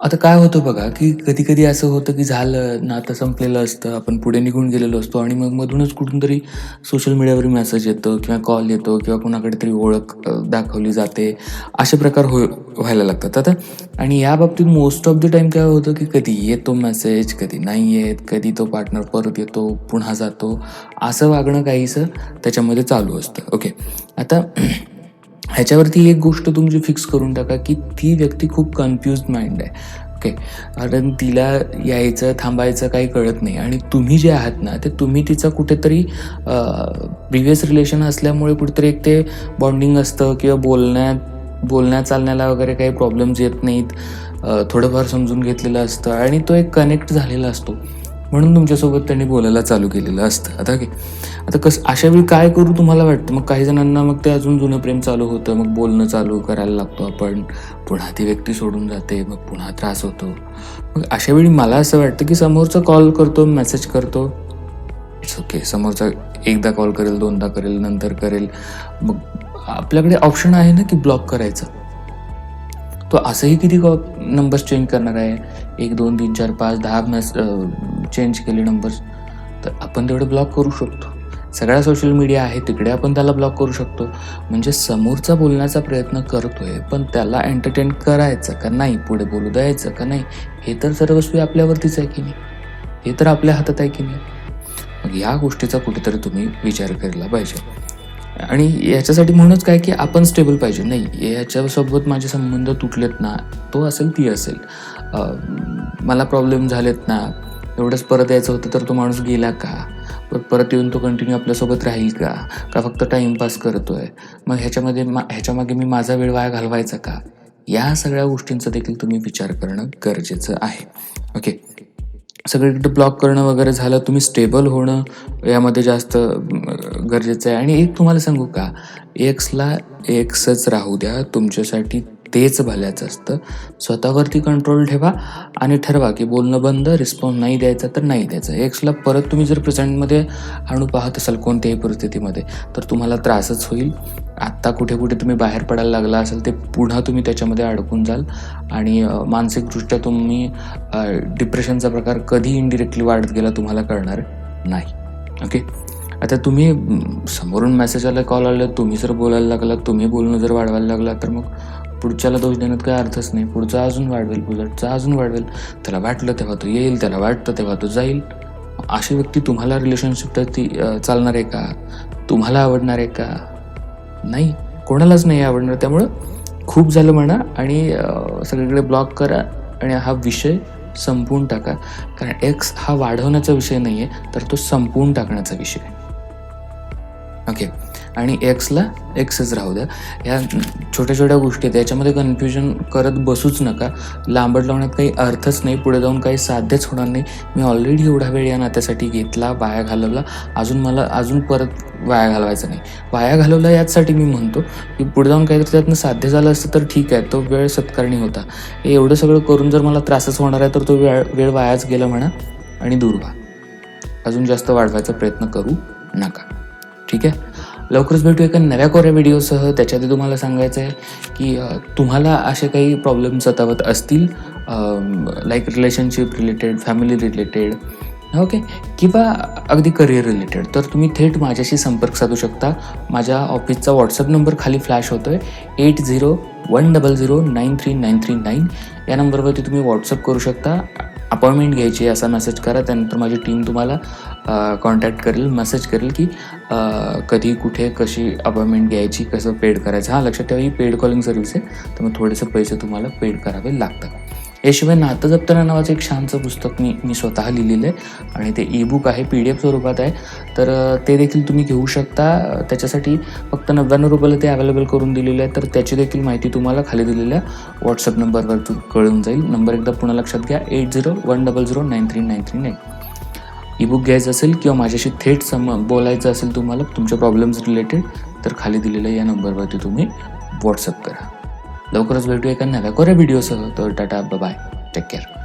आता काय होतं बघा, की कधी-कधी असं होतं, की झालं, नातं संपलेलं असतं. आपण पुढे निघून गेलेलो असतो आणि मग मधूनच कुठून तरी सोशल मीडियावर मेसेज येतो किंवा कॉल येतो किंवा कुणाकडे तरी ओळख दाखवली जाते. असे प्रकार हो व्हायला लागतात. आता आणि या बाबतीत मोस्ट ऑफ द टाईम काय होतं, की कधी येतो मेसेज, कधी नाही येत, कधी तो पार्टनर परत येतो, पुन्हा जातो. असं वागणं काहीसं त्याच्यामध्ये चालू असतं. ओके. आता ह्याच्यावरती एक गोष्ट तुमची फिक्स करून टाका, की ती व्यक्ती खूप कन्फ्युज्ड माइंड आहे. ओके. कारण तिला यायचं, थांबायचं काही कळत नाही आणि तुम्ही जे आहात ना, ते तुम्ही तिचा कुठेतरी अ, प्रिव्हियस रिलेशन असल्यामुळे कुठेतरी एक ते बॉन्डिंग असतं किंवा बोलण्यात बोलण्या चालण्याला वगैरे काही प्रॉब्लेम्स येत नाहीत. थोडंफार समजून घेतलेलं असतं आणि तो एक कनेक्ट झालेला असतो. म्हणून तुमच्यासोबत त्यांनी बोलायला चालू केलेलं असतं. आता की आता कसं अशा वेळी काय करू तुम्हाला वाटतं? मग काही जणांना मग ते अजून जुनं प्रेम चालू होतं. मग बोलणं चालू करायला लागतो आपण. पुन्हा ती व्यक्ती सोडून जाते. मग पुन्हा त्रास होतो. मग अशा वेळी मला असं वाटतं, की समोरचा कॉल करतो, मेसेज करतो. It's okay. समोरचा एकदा कॉल करेल, दोनदा करेल, नंतर करेल. मग आपल्याकडे ऑप्शन आहे ना, की ब्लॉक करायचं तो असंही किती कॉ नंबर्स चेंज करणार आहे. 1, 2, 3, 4, 5, 10 मेस चेंज केले नंबर्स. तर आपण तेवढे ब्लॉक करू शकतो. सगळ्या सोशल मीडिया आहे तिकडे आपण त्याला ब्लॉक करू शकतो. म्हणजे समोरचा बोलण्याचा प्रयत्न करतोय, पण त्याला एंटरटेन करायचं का नाही? पुढे बोलू द्यायचं का नाही? हे तर सर्वस्वी आपल्यावरतीच आहे की नाही? हे तर आपल्या हातात आहे की नाही? मग ह्या गोष्टीचा कुठेतरी तुम्ही विचार केला पाहिजे. आणि याच्यासाठी म्हणूनच काय, की आपण स्टेबल पाहिजे. नाही याच्यासोबत माझे संबंध तुटलेत ना, तो असेल, ती असेल. मला प्रॉब्लेम झालेत ना, एवढंच परत यायचं होतं तर तो माणूस गेला का? परत परत येऊन तो कंटिन्यू आपल्यासोबत राहील का? का फक्त टाईमपास करतोय? मग ह्याच्यामध्ये मा ह्याच्यामागे मी माझा वेळ वाया घालवायचा का? या सगळ्या गोष्टींचा देखील तुम्ही विचार करणं गरजेचं आहे. ओके. सगळीकडे ब्लॉक करणं वगैरे झालं, तुम्ही स्टेबल होणं यामध्ये जास्त गरजेचं आहे आणि एक तुम्हाला सांगू का? एक्सला एक्सच राहू द्या. तुमच्यासाठी तेच भल्याचं असतं. स्वतःवरती कंट्रोल ठेवा आणि ठरवा, की बोलणं बंद, रिस्पॉन्स नाही द्यायचा तर नाही द्यायचा. एक्सला परत तुम्ही जर प्रेझेंटमध्ये आणू पाहत असाल कोणत्याही परिस्थितीमध्ये, तर तुम्हाला त्रासच होईल. आत्ता कुठे-कुठे तुम्ही बाहेर पडायला लागला असेल ते पुन्हा तुम्ही त्याच्यामध्ये अडकून जाल आणि मानसिकदृष्ट्या तुम्ही डिप्रेशनचा प्रकार कधी इनडिरेक्टली वाढत गेला तुम्हाला कळणार नाही. ओके. आता तुम्ही समोरून मेसेज आला, कॉल आला, तुम्ही जर बोलायला लागलात, तुम्ही बोलणं जर वाढवायला लागलात, तर मग पुढच्याला दोष देण्यात काही अर्थच नाही. पुढचा अजून वाढवेल, पुढचा अजून वाढवेल. त्याला वाटलं तेव्हा तो येईल, त्याला वाटतं तेव्हा तो जाईल. अशी व्यक्ती तुम्हाला रिलेशनशिपचं ती चालणार आहे का? तुम्हाला आवडणार आहे का? नाही. कोणालाच नाही आवडणार. त्यामुळं खूप झालं म्हणा आणि सगळीकडे ब्लॉक करा आणि हा विषय संपवून टाका. कारण एक्स हा वाढवण्याचा विषय नाही आहे, तर तो संपवून टाकण्याचा विषय आहे. ओके. आणि एक्सला एक्सच राहू द्या. ह्या छोट्या-छोट्या गोष्टी आहेत याच्यामध्ये कन्फ्युजन करत बसूच नका. लांबड लावण्यात काही अर्थच नाही. पुढे जाऊन काही साध्यच होणार नाही. मी ऑलरेडी एवढा वेळ या नात्यासाठी घेतला, वाया घालवला. अजून मला अजून परत वाया घालवायचा नाही. वाया घालवला याचसाठी मी म्हणतो, की पुढे जाऊन काहीतरी त्यातनं साध्य झालं असतं तर ठीक आहे. तो वेळ सत्कारणी होता. हे एवढं सगळं करून जर मला त्रासच होणार आहे, तर तो वेळ वेळ वायाच गेला म्हणा आणि दूर व्हा. अजून जास्त वाढवायचा प्रयत्न करू नका. ठीक आहे. लवकरच भेटू एका नव्या कोऱ्या व्हिडिओसह. त्याच्यात तुम्हाला सांगायचं आहे, की तुम्हाला असे काही प्रॉब्लेम सतावत असतील like relationship related, family related okay किंवा अगदी करिअर रिलेटेड, तर तुम्ही थेट माझ्याशी संपर्क साधू शकता. माझ्या ऑफिसचा व्हॉट्सअप नंबर खाली फ्लॅश होतो आहे eight zero one double zero nine three nine three nine या नंबरवरती तुम्ही व्हॉट्सअप करू शकता. अपॉइंटमेंट घ्यायची असा मेसेज करा. त्यानंतर माझी टीम तुम्हाला कॉन्टॅक्ट करेल, मेसेज करेल, की कधी, कुठे, कशी अपॉइंटमेंट घ्यायची, कसं पेड करायचं. हां, लक्षात ठेवा ही पेड कॉलिंग सर्व्हिस आहे. त्यामुळे थोडेसे पैसे तुम्हाला पेड करावे लागतात. याशिवाय नातं जपताना नावाचं एक शानचं पुस्तक मी मी स्वतः लिहिलेलं आहे आणि ते ईबुक आहे, पी डी एफ स्वरूपात आहे. तर ते देखील तुम्ही घेऊ शकता. त्याच्यासाठी फक्त ₹99 ते अवेलेबल करून दिलेलं आहे. तर त्याची देखील माहिती तुम्हाला खाली दिलेल्या व्हॉट्सअप नंबरवरती कळून जाईल. नंबर एकदा पुन्हा लक्षात घ्या eight zero one double zero nine three nine three nine ebook घ्यायचं असेल किंवा माझ्याशी थेट सम बोलायचं असेल तुम्हाला तुमच्या प्रॉब्लेम्स रिलेटेड, तर खाली दिलेल्या या नंबरवरती तुम्ही व्हॉट्सअप करा. लवकरच भेटू एका नव्या कोऱ्या व्हिडिओसह. तर टाटा, बाय-बाय. Take care.